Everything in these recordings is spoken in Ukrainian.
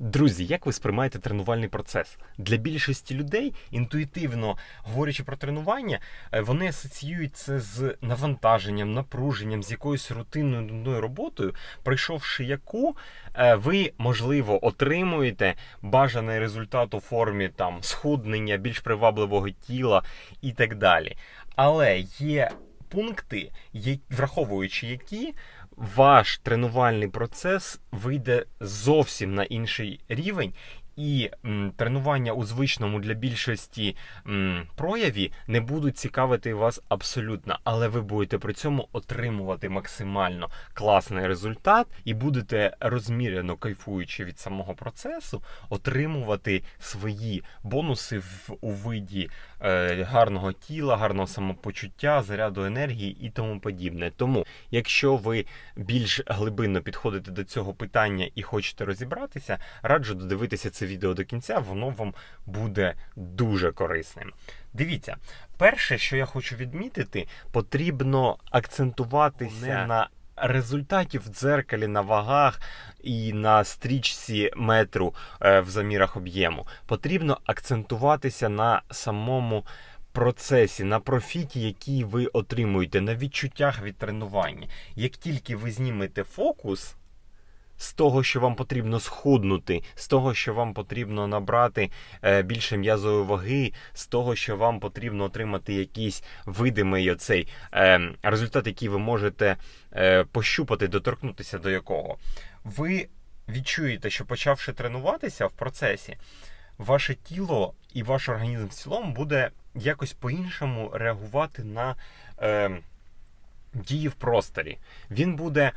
Друзі, як ви сприймаєте тренувальний процес? Для більшості людей, інтуїтивно говорячи про тренування, е, вони асоціюють це з навантаженням, напруженням, з якоюсь рутинною нудною роботою, пройшовши яку е, ви, можливо, отримуєте бажаний результат у формі там схуднення, більш привабливого тіла і так далі. Але є пункти, враховуючи які ваш тренувальний процес вийде зовсім на інший рівень. І м, тренування у звичному для більшості м, прояві не будуть цікавити вас абсолютно, але ви будете при цьому отримувати максимально класний результат і будете розмірено кайфуючи від самого процесу, отримувати свої бонуси в у виді е, гарного тіла, гарного самопочуття, заряду енергії і тому подібне. Тому, якщо ви більш глибинно підходите до цього питання і хочете розібратися, раджу додивитися це відео до кінця, воно вам буде дуже корисним. Дивіться, перше, що я хочу відмітити, потрібно акцентуватися Не. на результаті в дзеркалі на вагах і на стрічці метру е, в замірах об'єму. Потрібно акцентуватися на самому процесі, на профіті, який ви отримуєте, на відчуттях від тренування. Як тільки ви знімете фокус. З того, що вам потрібно схуднути, з того, що вам потрібно набрати е, більше м'язової ваги, з того, що вам потрібно отримати якийсь видимий оцей е, результат, який ви можете е, пощупати, доторкнутися до якого, ви відчуєте, що почавши тренуватися в процесі, ваше тіло і ваш організм в цілому буде якось по-іншому реагувати на дії в просторі. Він буде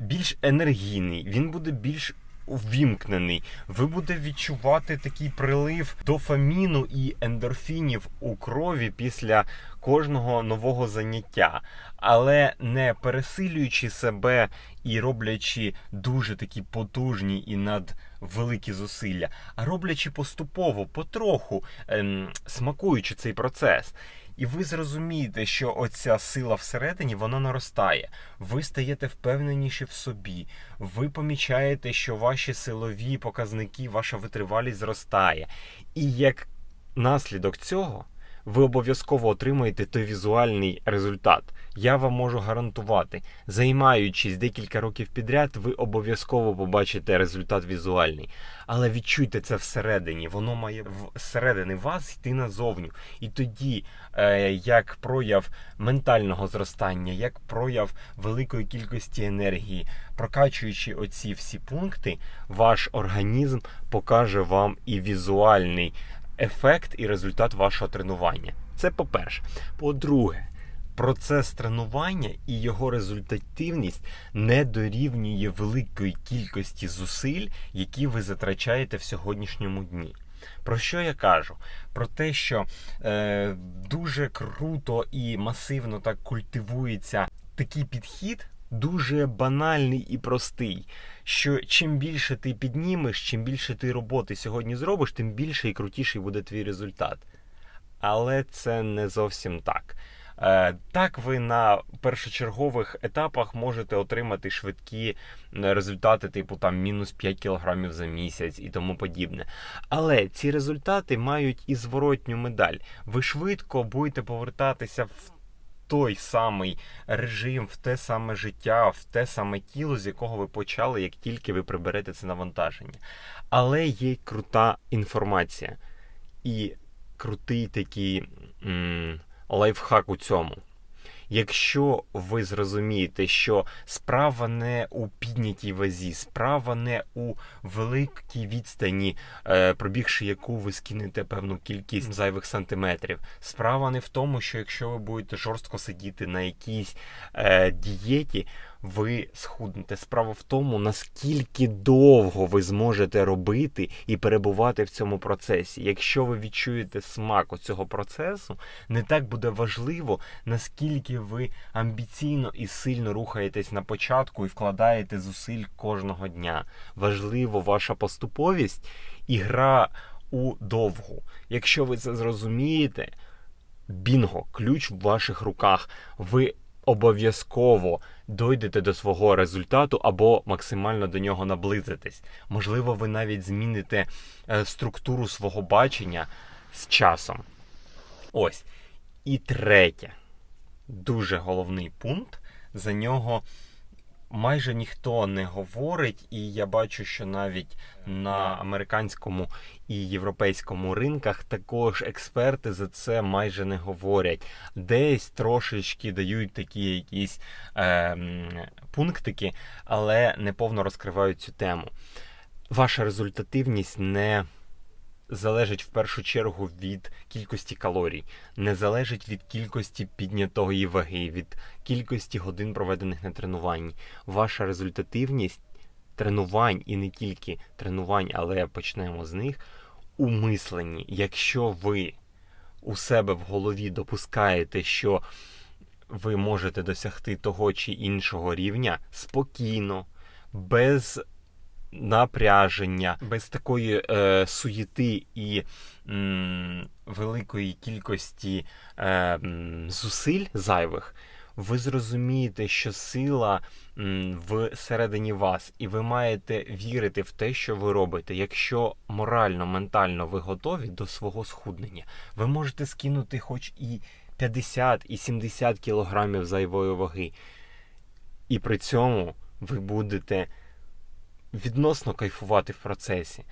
більш енергійний, він буде більш увімкнений. Ви будете відчувати такий прилив дофаміну і ендорфінів у крові після кожного нового заняття, але не пересилюючи себе і роблячи дуже такі потужні і надвеликі зусилля, а роблячи поступово, потроху, ем, смакуючи цей процес. І ви зрозумієте, що оця сила всередині вона наростає. Ви стаєте впевненіші в собі. Ви помічаєте, що ваші силові показники, ваша витривалість зростає. І як наслідок цього ви обов'язково отримаєте той візуальний результат. Я вам можу гарантувати, займаючись декілька років підряд, ви обов'язково побачите результат візуальний. Але відчуйте це всередині, воно має всередини вас йти назовню. І тоді, е, як прояв ментального зростання, як прояв великої кількості енергії, прокачуючи оці всі пункти, ваш організм покаже вам і візуальний ефект і результат вашого тренування. Це по-перше. По-друге, процес тренування і його результативність не дорівнює великої кількості зусиль, які ви затрачаєте в сьогоднішньому дні. Про що я кажу? Про те, що е, дуже круто і масивно так культивується такий підхід, дуже банальний і простий. Що чим більше ти піднімеш, чим більше ти роботи сьогодні зробиш, тим більше і крутіший буде твій результат. Але це не зовсім так. Е, Так, ви на першочергових етапах можете отримати швидкі результати, типу там мінус 5 кілограмів за місяць і тому подібне. Але ці результати мають і зворотню медаль. Ви швидко будете повертатися в той самий режим, в те саме життя, в те саме тіло, з якого ви почали, як тільки ви приберете це навантаження. Але є крута інформація і крутий такий м, лайфхак у цьому. Якщо ви зрозумієте, що справа не у піднятій вазі, справа не у великій відстані, е, пробігши яку ви скинете певну кількість зайвих сантиметрів, справа не в тому, що якщо ви будете жорстко сидіти на якійсь е, дієті, ви схуднете. Справа в тому, наскільки довго ви зможете робити і перебувати в цьому процесі. Якщо ви відчуєте смак цього процесу, не так буде важливо, наскільки ви амбіційно і сильно рухаєтесь на початку і вкладаєте зусиль кожного дня. Важливо ваша поступовість і гра у довгу. Якщо ви це зрозумієте, бінго, ключ в ваших руках. Ви обов'язково дойдете до свого результату або максимально до нього наблизитесь. Можливо, ви навіть зміните е, структуру свого бачення з часом. Ось. І третє, дуже головний пункт. За нього майже ніхто не говорить, і я бачу, що навіть на американському і європейському ринках також експерти за це майже не говорять. Десь трошечки дають такі якісь е, пунктики, але не повно розкривають цю тему. Ваша результативність не залежить в першу чергу від кількості калорій, не залежить від кількості піднятої ваги, від кількості годин проведених на тренуванні. Ваша результативність тренувань і не тільки тренувань, але почнемо з них у мисленні. Якщо ви у себе в голові допускаєте, що ви можете досягти того чи іншого рівня спокійно, без напряження, без такої е, суєти і м, великої кількості е, зусиль зайвих, ви зрозумієте, що сила всередині вас, і ви маєте вірити в те, що ви робите. Якщо морально, ментально ви готові до свого схуднення, ви можете скинути хоч і 50 і 70 кілограмів зайвої ваги. І при цьому ви будете відносно кайфувати в процесі.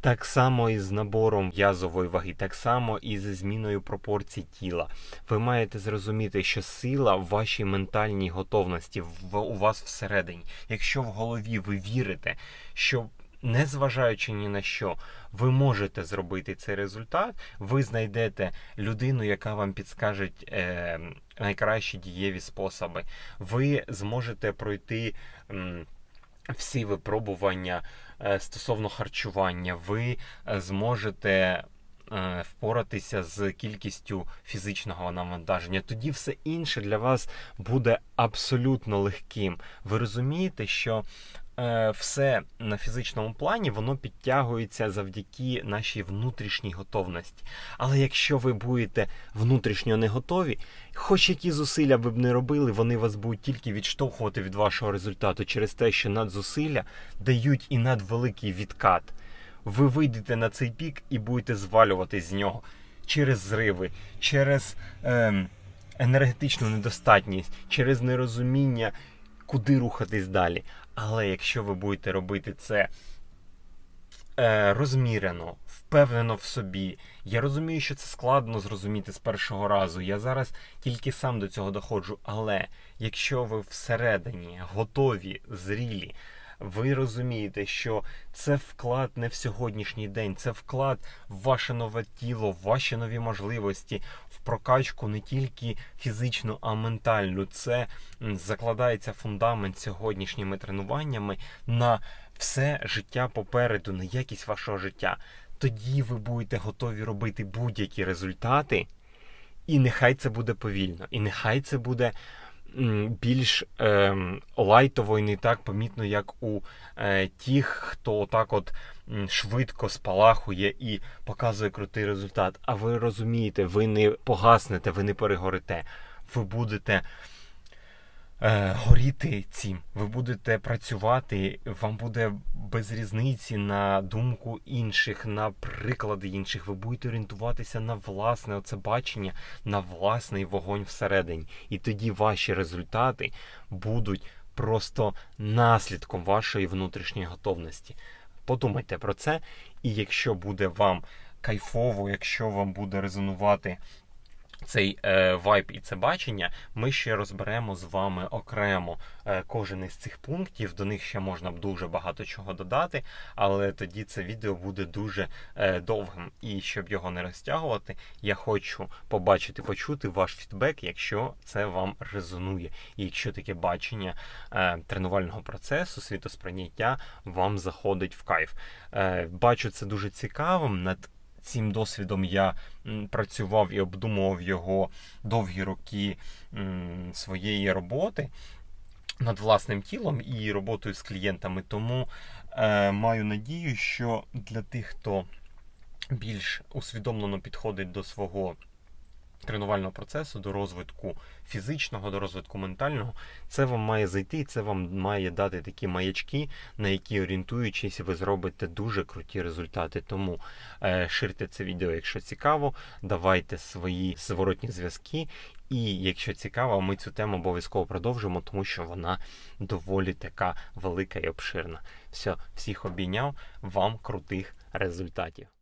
Так само і з набором язової ваги, так само і зі зміною пропорцій тіла. Ви маєте зрозуміти, що сила в вашій ментальній готовності в, у вас всередині. Якщо в голові ви вірите, що незважаючи ні на що, ви можете зробити цей результат, ви знайдете людину, яка вам підскаже е, найкращі дієві способи. Ви зможете пройти. М, всі випробування е, стосовно харчування, ви е, зможете е, впоратися з кількістю фізичного навантаження. Тоді все інше для вас буде абсолютно легким. Ви розумієте, що все на фізичному плані воно підтягується завдяки нашій внутрішній готовності. Але якщо ви будете внутрішньо не готові, хоч які зусилля ви б не робили, вони вас будуть тільки відштовхувати від вашого результату через те, що надзусилля дають і надвеликий відкат. Ви вийдете на цей пік і будете звалюватись з нього через зриви, через е, енергетичну недостатність, через нерозуміння, куди рухатись далі. Але якщо ви будете робити це е, розмірено, впевнено в собі, я розумію, що це складно зрозуміти з першого разу. Я зараз тільки сам до цього доходжу. Але якщо ви всередині готові, зрілі, ви розумієте, що це вклад не в сьогоднішній день, це вклад в ваше нове тіло, в ваші нові можливості, в прокачку не тільки фізичну, а ментальну. Це закладається фундамент сьогоднішніми тренуваннями на все життя попереду, на якість вашого життя. Тоді ви будете готові робити будь-які результати, і нехай це буде повільно, і нехай це буде більш е, лайтово і не так помітно, як у е, тих, хто так от швидко спалахує і показує крутий результат. А ви розумієте, ви не погаснете, ви не перегорите. Ви будете е, горіти цим. Ви будете працювати, вам буде без різниці на думку інших, на приклади інших. Ви будете орієнтуватися на власне оце бачення, на власний вогонь всередині. І тоді ваші результати будуть просто наслідком вашої внутрішньої готовності. Подумайте про це, і якщо буде вам кайфово, якщо вам буде резонувати цей е, вайб і це бачення, ми ще розберемо з вами окремо е, кожен із цих пунктів. До них ще можна б дуже багато чого додати, але тоді це відео буде дуже е, довгим. І щоб його не розтягувати, я хочу побачити, почути ваш фідбек, якщо це вам резонує, і якщо таке бачення е, тренувального процесу, світосприйняття вам заходить в кайф. Е, бачу це дуже цікавим. над цим досвідом я працював і обдумував його довгі роки своєї роботи над власним тілом і роботою з клієнтами. Тому е, маю надію, що для тих, хто більш усвідомлено підходить до свого тренувального процесу, до розвитку фізичного, до розвитку ментального, це вам має зайти, це вам має дати такі маячки, на які орієнтуючись, ви зробите дуже круті результати. Тому е, ширте це відео, якщо цікаво, давайте свої зворотні зв'язки. І якщо цікаво, ми цю тему обов'язково продовжимо, тому що вона доволі така велика і обширна. Все, всіх обійняв, вам крутих результатів.